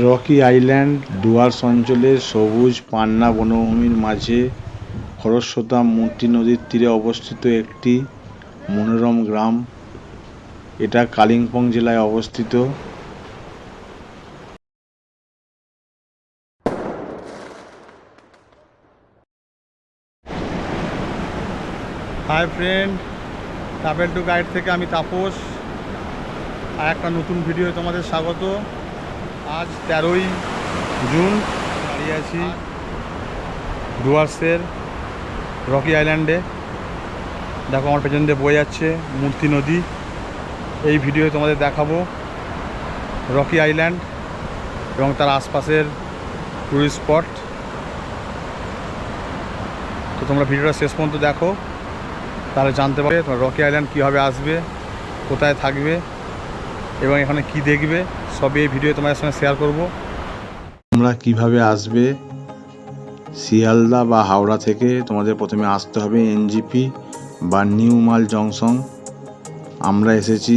Rocky island, Dooars অঞ্চলের সবুজ পান্না বনভূমির মাঝে খরস্রোতা মূর্তি নদীর তীরে অবস্থিত একটি মনোরম গ্রাম। এটা কালিম্পং জেলায় অবস্থিত। Hi friend travel to guide থেকে আমি তাপস। আর একটা নতুন ভিডিও তোমাদের স্বাগত। আজ তেরোই জুন দাঁড়িয়ে আছি ডুয়ার্সের রকি আইল্যান্ডে। দেখো আমার পেছন দিয়ে বয়ে যাচ্ছে মূর্তি নদী। এই ভিডিও তোমাদের দেখাবো রকি আইল্যান্ড এবং তার আশপাশের টুরিস্ট স্পট তো তোমরা ভিডিওটা শেষ পর্যন্ত দেখো, তাহলে জানতে পারবে তোমার রকি আইল্যান্ড কীভাবে আসবে, কোথায় থাকবে। এবং এখানে কি দেখবে, সবই এই ভিডিও তোমাদের সঙ্গে শেয়ার করব। তোমরা কীভাবে আসবে শিয়ালদা বা হাওড়া থেকে? তোমাদের প্রথমে আসতে হবে এনজিপি বা নিউ মাল জংশন। আমরা এসেছি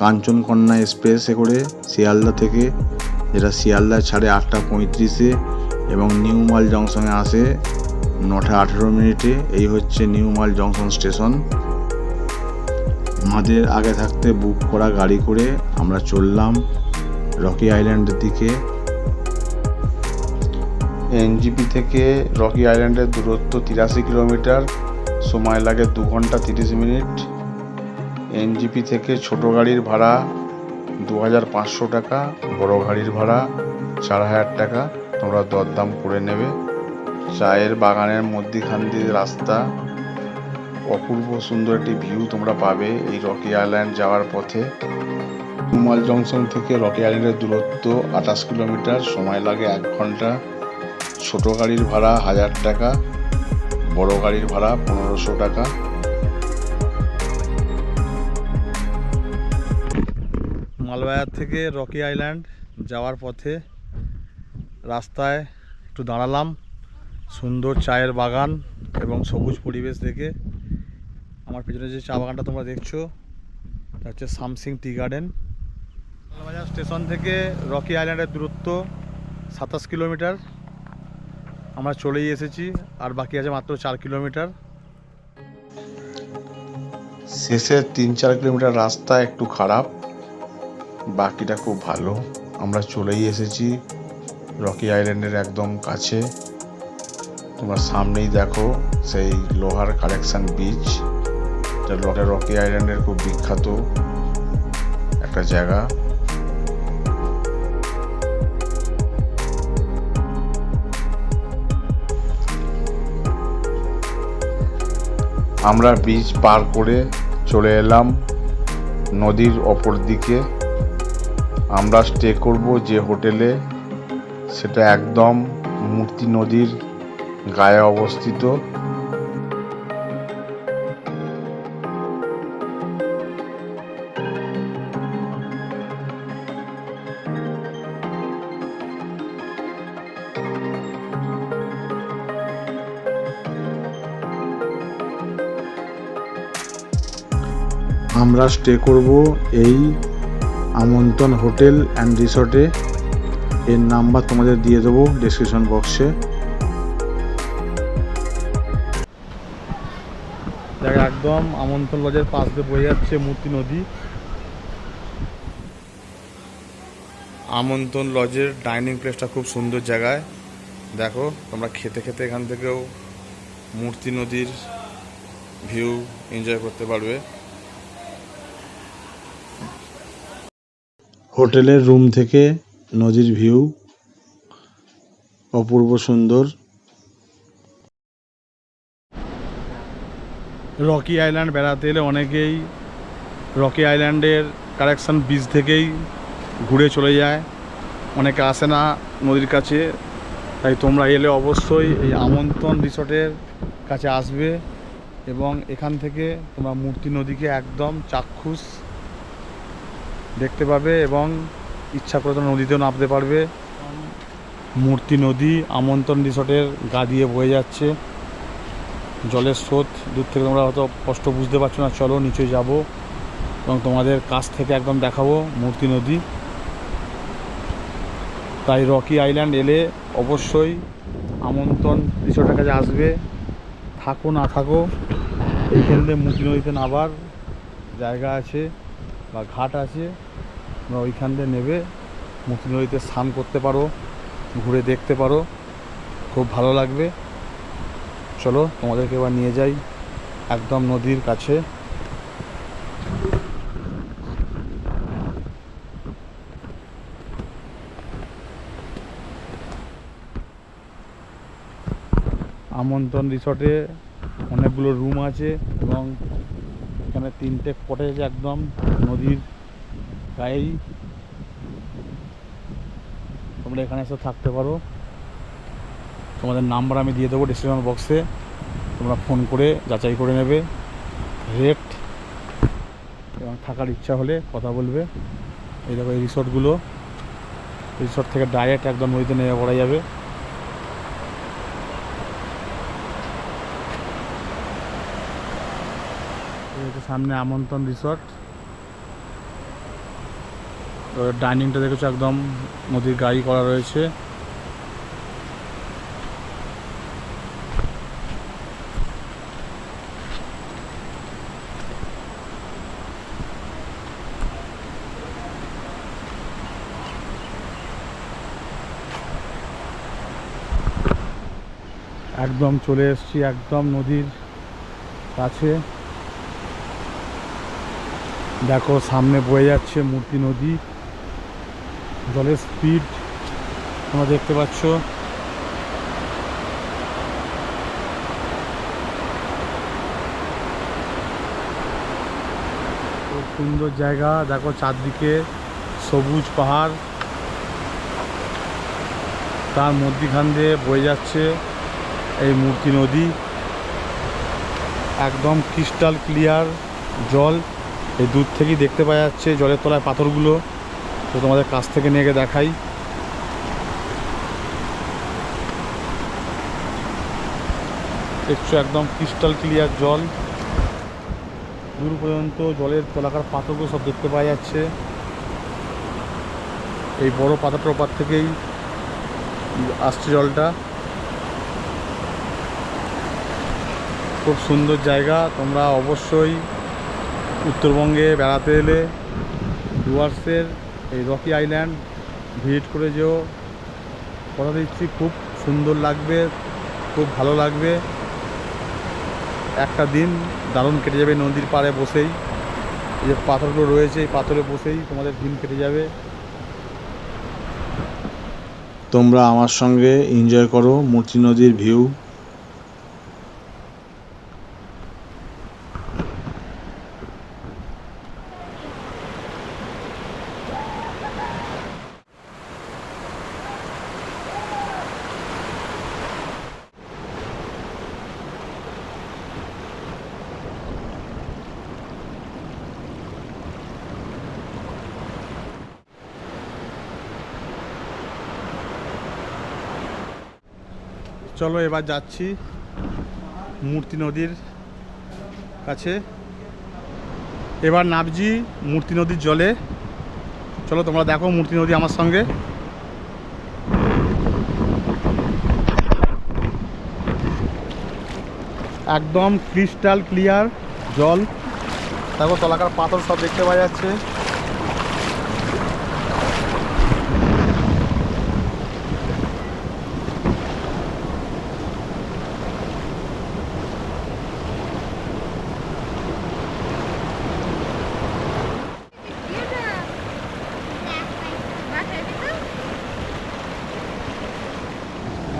কাঞ্চনকন্যা এক্সপ্রেসে করে শিয়ালদা থেকে, যেটা শিয়ালদা ছাড়ে আটটা পঁয়ত্রিশে এবং নিউ মাল জংশনে আসে নটা আঠেরো মিনিটে। এই হচ্ছে নিউ মাল জংশন স্টেশন। আমাদের আগে থাকতে বুক করা গাড়ি করে আমরা চললাম রকি আইল্যান্ডের দিকে। এনজিপি থেকে রকি আইল্যান্ডের দূরত্ব তিরাশি কিলোমিটার। সময় লাগে দু ঘণ্টা তিরিশ মিনিট। এনজিপি থেকে ছোট গাড়ির ভাড়া দু হাজার পাঁচশো টাকা, বড় গাড়ির ভাড়া চার হাজার টাকা। তোমরা দরদাম করে নেবে। চায়ের বাগানের মধ্যিখান দিয়ে রাস্তা অপূর্ব সুন্দর একটি ভিউ তোমরা পাবে এই রকি আইল্যান্ড যাওয়ার পথে। কুমাল জংশন থেকে রকি আইল্যান্ডের দূরত্ব আঠাশ কিলোমিটার, সময় লাগে এক ঘণ্টা। ছোট গাড়ির ভাড়া হাজার টাকা, বড় গাড়ির ভাড়া পনেরোশো টাকা। মালবাজার থেকে রকি আইল্যান্ড যাওয়ার পথে রাস্তায় একটু দাঁড়ালাম। সুন্দর চায়ের বাগান এবং সবুজ পরিবেশ দেখে আমার পিছনে যে চা বাগানটা তোমরা দেখছ, এটা হচ্ছে Samsing tea garden. Malbazar station থেকে রকি আইল্যান্ডের দূরত্ব সাতাশ কিলোমিটার। আমরা চলেই এসেছি, আর বাকি আছে মাত্র চার কিলোমিটার। শেষের তিন চার কিলোমিটার রাস্তা একটু খারাপ, বাকিটা খুব ভালো। আমরা চলেই এসেছি রকি আইল্যান্ডের একদম কাছে। তোমরা সামনেই দেখো সেই লোহার কালেকশন বিচ এটা রকি আইল্যান্ডের খুব বিখ্যাত একটা জায়গা। আমরা বিচ পার করে চলে এলাম নদীর অপর দিকে। আমরা স্টে করব যে হোটেলে সেটা একদম মূর্তি নদীর গায়ে অবস্থিত। আমরা স্টে করব এই আমন্ত্রণ হোটেল অ্যান্ড রিসর্টে এর নাম্বার তোমাদের দিয়ে দেবো ডিসক্রিপশন বক্সে দেখ, একদম আমন্ত্রণ লজের পাশ দিয়ে বয়ে যাচ্ছে মূর্তি নদী। আমন্ত্রণ লজের ডাইনিং প্লেসটা খুব সুন্দর জায়গায়। দেখো, তোমরা খেতে খেতে এখান থেকেও মূর্তি নদীর ভিউ এনজয় করতে পারবে। হোটেলের রুম থেকে নদীর ভিউ, অপূর্ব সুন্দর। রকি আইল্যান্ড বেড়াতে এলে অনেকেই রকি আইল্যান্ডের কারেকশন বিচ থেকেই ঘুরে চলে যায়। অনেকে আসে না নদীর কাছে, তাই তোমরা এলে অবশ্যই এই আমন্ত্রণ রিসর্টের কাছে আসবে এবং এখান থেকে তোমরা মূর্তি নদীকে একদম চাক্ষুষ দেখতে পাবে এবং ইচ্ছা করে নদীতেও নামতে পারবে। মূর্তি নদী, আমন্ত্রণ রিসর্টের গা দিয়ে বয়ে যাচ্ছে। জলের স্রোত, দূর থেকে তোমরা হয়তো কষ্ট বুঝতে পারছ না। চলো নিচে যাব এবং তোমাদের কাছ থেকে একদম দেখাবো মূর্তি নদী। তাই রকি আইল্যান্ড এলে অবশ্যই আমন্ত্রণ রিসর্টের কাছে আসবে। থাকো না থাকো এইখান মুখি নদীতে নাবার জায়গা আছে। বা ঘাট আছে, তোমরা ওইখান দিয়ে নেবে। মুখি নদীতে স্নান করতে পারো, ঘুরে দেখতে পারো। খুব ভালো লাগবে। চলো, তোমাদেরকে এবার নিয়ে যাই একদম নদীর কাছে। আমন্ত্রণ রিসর্টে অনেকগুলো রুম আছে এবং এখানে তিনটে কটেজ একদম নদীর গায়েই। তোমরা এখানে এসে থাকতে পারো। তোমাদের নাম্বার আমি দিয়ে দেবো ডিসক্রিপশন বক্সে তোমরা ফোন করে যাচাই করে নেবে। রেট এবং থাকার ইচ্ছা হলে কথা বলবে। এই দেখো এই রিসর্টগুলো রিসর্ট থেকে ডাইরেক্ট একদম নদীতে নেমে পড়া যাবে। হচ্ছে সামনে আমন্ত্রণ রিসর্ট। ডাইনিংটা দেখেছ একদম নদীর গাড়ি করা রয়েছে। একদম চলে এসেছি একদম নদীর কাছে। দেখো, সামনে বয়ে যাচ্ছে মূর্তি নদী। জলের স্পিড তোমরা দেখতে পাচ্ছ। খুব সুন্দর জায়গা। দেখো, চারদিকে সবুজ পাহাড়। তার মধ্যিখান দিয়ে বয়ে যাচ্ছে এই মূর্তি নদী। একদম ক্রিস্টাল ক্লিয়ার জল। এই দূর থেকেই দেখতে পাওয়া যাচ্ছে জলের তলায় পাথরগুলো। তো তোমাদের কাছ থেকে নিয়ে গিয়ে দেখাই। দেখছ একদম ক্রিস্টাল ক্লিয়ার জল। দূর পর্যন্ত জলের তলাকার পাথরগুলো সব দেখতে পাওয়া যাচ্ছে। এই বড় পাথরটার ওপার থেকেই আসছে জলটা। খুব সুন্দর জায়গা, তোমরা অবশ্যই উত্তরবঙ্গে বেড়াতে এলে ডুয়ার্সের এই রকি আইল্যান্ড ভিজিট করে যেও। কথা দিচ্ছি, খুব সুন্দর লাগবে, খুব ভালো লাগবে। একটা দিন দারুণ কেটে যাবে নদীর পাড়ে বসেই। এই যে পাথরগুলো রয়েছে, এই পাথরে বসেই তোমাদের দিন কেটে যাবে। তোমরা আমার সঙ্গে এনজয় করো মূর্তি নদীর ভিউ চলো এবার যাচ্ছি মূর্তি নদীর কাছে। এবার নামছি মূর্তি নদীর জলে। চলো তোমরা দেখো মূর্তি নদী আমার সঙ্গে। একদম ক্রিস্টাল ক্লিয়ার জল। দেখো তলাকার পাথর সব দেখতে পাওয়া যাচ্ছে।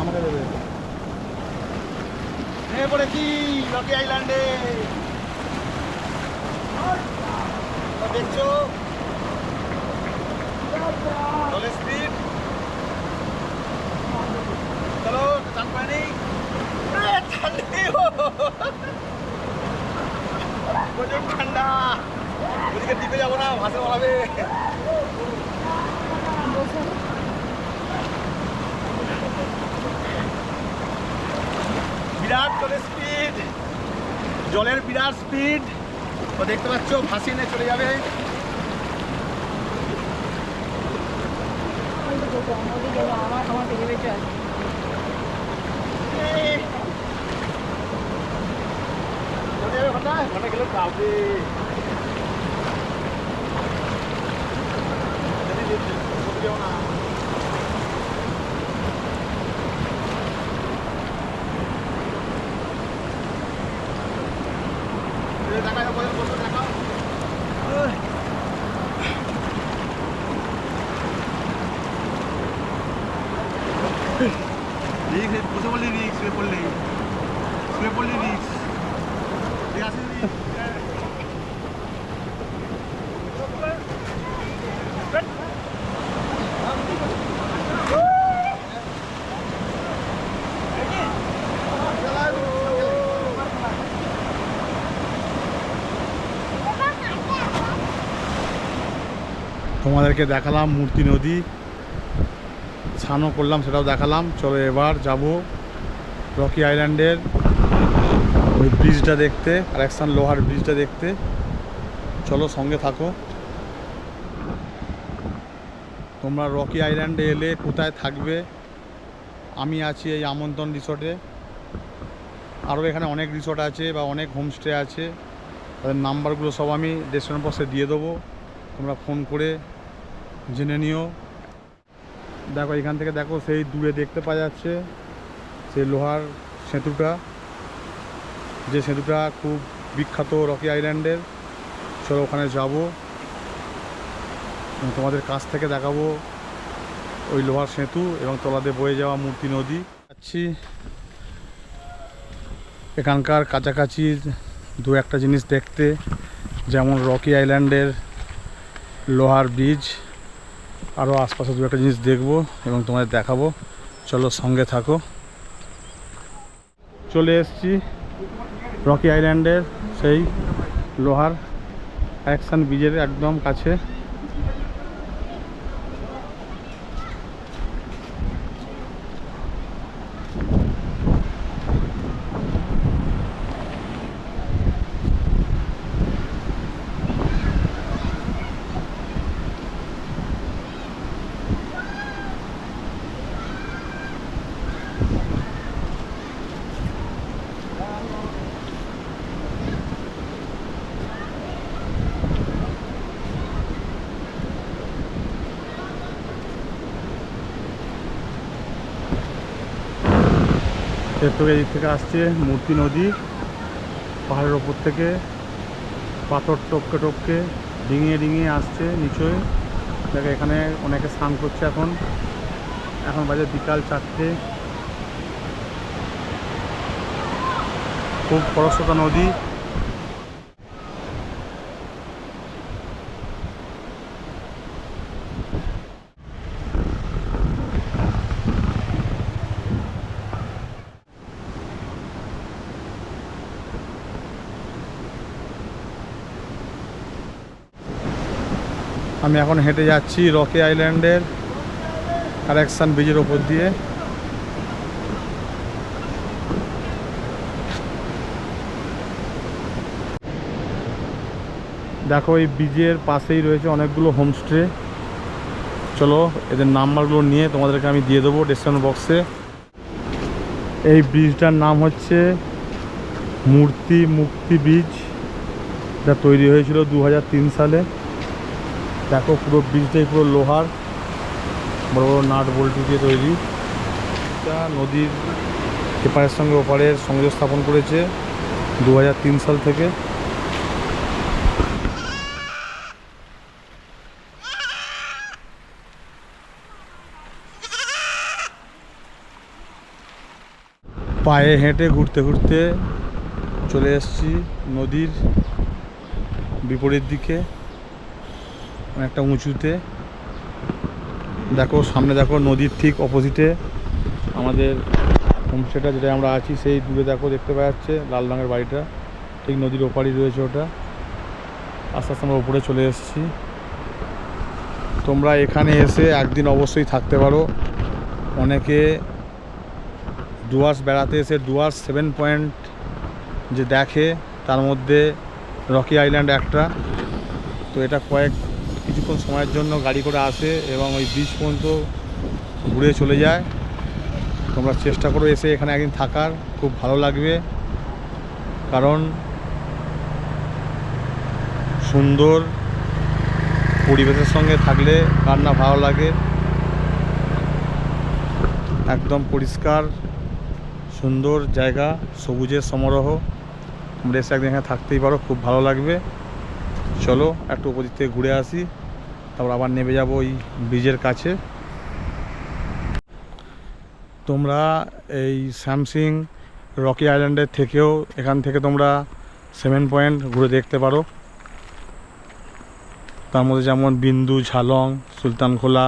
আমাকে দেবে নেমে পড়েছি রকি আইল্যান্ডে দেখছ? জলের স্পিড চলো প্রচুর ঠান্ডা। ওদিকে দ্বীপে যাব না, ভাসে বলাবে বিরাট করে স্পিড জলের বিরাট স্পিড ও দেখতে পাচ্ছ, ফাঁসি নিয়ে চলে যাবে। যদি যেও না। বসে তোমাদেরকে দেখালাম মূর্তি নদী। স্নানও করলাম, সেটাও দেখালাম। চলো এবার যাব রকি আইল্যান্ডের ওই ব্রিজটা দেখতে আরেকসান লোহার ব্রিজটা দেখতে। চলো সঙ্গে থাকো। তোমরা রকি আইল্যান্ডে এলে কোথায় থাকবে? আমি আছি এই আমন্ত্রণ রিসর্টে আরও এখানে অনেক রিসর্ট আছে বা অনেক হোমস্টে আছে। তাদের নাম্বারগুলো সব আমি ডেস্টিনেশন বক্সে দিয়ে দেবো। তোমরা ফোন করে জেনে নিও। দেখো, এখান থেকে দেখো, সেই দূরে দেখতে পাওয়া যাচ্ছে সেই লোহার সেতুটা। যে সেতুটা খুব বিখ্যাত রকি আইল্যান্ডের। চলো ওখানে যাব। তোমাদের কাছ থেকে দেখাবো ওই লোহার সেতু এবং তলাতে বয়ে যাওয়া মূর্তি নদী। যাচ্ছি। এখানকার কাছাকাছি দু একটা জিনিস দেখতে, যেমন রকি আইল্যান্ডের লোহার ব্রিজ আরও আশপাশে দু একটা জিনিস দেখব এবং তোমাদের দেখাবো। চলো সঙ্গে থাকো। চলে এসছি রকি আইল্যান্ডের সেই লোহার অ্যাকশান ব্রিজের একদম কাছে। এর দিক থেকে আসছে মূর্তি নদী। পাহাড়ের ওপর থেকে পাথর টপকে টপকে ডিঙিয়ে ডিঙিয়ে আসছে নিচয়ে দেখো, এখানে অনেকে স্নান করছে এখন। এখন বাজে বিকাল চারটে। খুব খরস্রোতা নদী। আমি এখন হেঁটে যাচ্ছি রকি আইল্যান্ডের কারেকশান ব্রিজের ওপর দিয়ে। দেখো, এই ব্রিজের পাশেই রয়েছে অনেকগুলো হোমস্টে। চলো, এদের নাম্বারগুলো নিয়ে তোমাদেরকে আমি দিয়ে দেবো ডেসক্রিপশন বক্সে এই ব্রিজটার নাম হচ্ছে মূর্তি মুক্তি ব্রিজ। যা তৈরি হয়েছিল দু হাজার তিন সালে। দেখো পুরো ব্রিজটাই পুরো লোহার। বড় বড় নাট বল্টু দিয়ে তৈরি। এটা নদীর এপারের সঙ্গে ওপারের সংযোগ স্থাপন করেছে দু হাজার তিন সাল থেকে। পায়ে হেঁটে ঘুরতে ঘুরতে চলে এসেছি নদীর বিপরীত দিকে। অনেকটা উঁচুতে। দেখো, সামনে দেখো, নদীর ঠিক অপোজিটে আমাদের হোমস্টেটা যেটা আমরা আছি, সেই দূরে দেখো, দেখতে পাওয়া যাচ্ছে লাল রঙের বাড়িটা। ঠিক নদীর ওপারই রয়েছে ওটা। আস্তে আস্তে আমরা উপরে চলে এসেছি। তোমরা এখানে এসে একদিন অবশ্যই থাকতে পারো। অনেকে ডুয়ার্স বেড়াতে এসে ডুয়ার্স সেভেন পয়েন্ট যে দেখে, তার মধ্যে রকি আইল্যান্ড একটা। তো এটা কয়েক কিছুক্ষণ সময়ের জন্য গাড়ি করে আসে এবং ওই ব্রিজ পর্যন্ত ঘুরে চলে যায়। তোমরা চেষ্টা করো এসে এখানে একদিন থাকার, খুব ভালো লাগবে। কারণ সুন্দর পরিবেশের সঙ্গে থাকলে কার না ভালো লাগে। একদম পরিষ্কার, সুন্দর জায়গা, সবুজের সমারোহ। তোমরা এসে একদিন এখানে থাকতেই পারো, খুব ভালো লাগবে। চলো একটু ওপর থেকে ঘুরে আসি। তারপর আবার নেমে যাব ওই ব্রিজের কাছে। তোমরা এই স্যামসিং রকি আইল্যান্ডের থেকেও এখান থেকে তোমরা সেভেন পয়েন্ট ঘুরে দেখতে পারো। তার মধ্যে যেমন বিন্দু, ঝালং সুলতানখোলা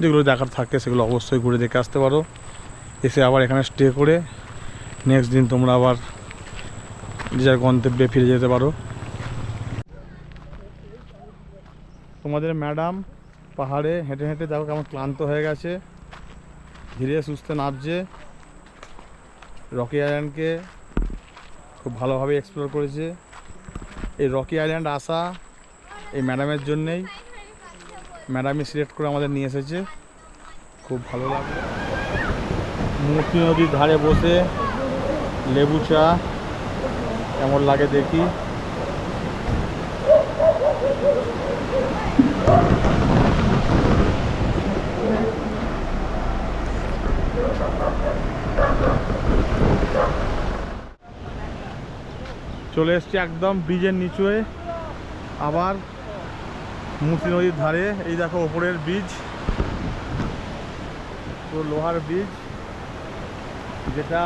যেগুলো দেখার থাকে সেগুলো অবশ্যই ঘুরে দেখে আসতে পারো। এসে আবার এখানে স্টে করে নেক্সট দিন তোমরা আবার যে গন্তব্যে ফিরে যেতে পারো। তোমাদের ম্যাডাম পাহাড়ে হেঁটে হেঁটে দেখো কেমন ক্লান্ত হয়ে গেছে। ধীরে সুস্থে নামছে। রকি আইল্যান্ডকে খুব ভালোভাবে এক্সপ্লোর করেছে। এই রকি আইল্যান্ড আসা এই ম্যাডামের জন্যেই ম্যাডামই সিলেক্ট করে আমাদের নিয়ে এসেছে। খুব ভালো লাগল। মূর্তি নদীর ধারে বসে লেবু চা কেমন লাগে দেখি। চলে এসছি একদম ব্রিজের নিচুয়ে। আবার মূর্তি নদীর ধারে। এই দেখো ওপরের ব্রিজ। লোহার ব্রিজ। যেটা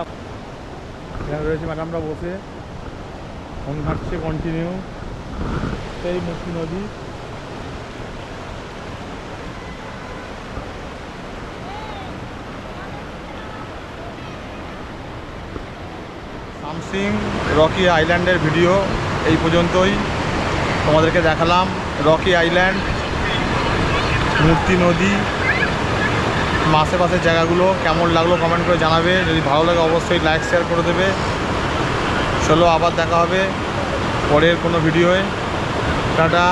রয়েছে ম্যাডামরা বসে। ফোন ঘাটছে কন্টিনিউ সেই মূর্তি নদী। সামসিং রকি আইল্যান্ডের ভিডিও এই পর্যন্তই। তোমাদেরকে দেখালাম রকি আইল্যান্ড, মূর্তি নদী, মাসে আশেপাশের জায়গাগুলো কেমন লাগল কমেন্ট করে জানাবে। যদি ভালো লাগে অবশ্যই লাইক শেয়ার করে দেবে। চলো আবার দেখা হবে পরের কোনো ভিডিওয়ে টাটা।